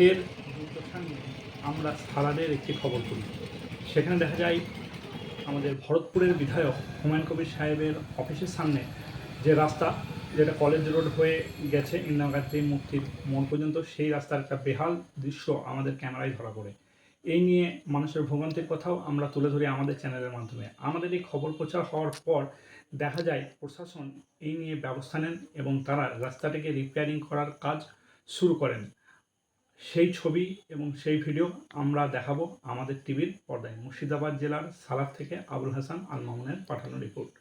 ফের আমরা সালাদের একটি খবর তুলি। সেখানে দেখা যায় আমাদের ভরতপুরের বিধায়ক হুমায়ুন কবির সাহেবের অফিসের সামনে যে রাস্তা, যেটা কলেজ রোড হয়ে গেছে ইন্দিরাগান্ধী মুক্তির মন পর্যন্ত, সেই রাস্তার একটা বেহাল দৃশ্য আমাদের ক্যামেরায় ধরা পড়ে। এই নিয়ে মানুষের ভোগান্তির কথাও আমরা তুলে ধরি আমাদের চ্যানেলের মাধ্যমে। আমাদের এই খবর প্রচার হওয়ার পর দেখা যায় প্রশাসন এই নিয়ে ব্যবস্থা নেন এবং তারা রাস্তাটিকে রিপেয়ারিং করার কাজ শুরু করেন। সেই ছবি এবং সেই ভিডিও আমরা দেখাবো আমাদের টিভির পর্দায় মুর্শিদাবাদ জেলার সালাদ থেকে আবুল হাসান আল মামুনের পাঠানো রিপোর্ট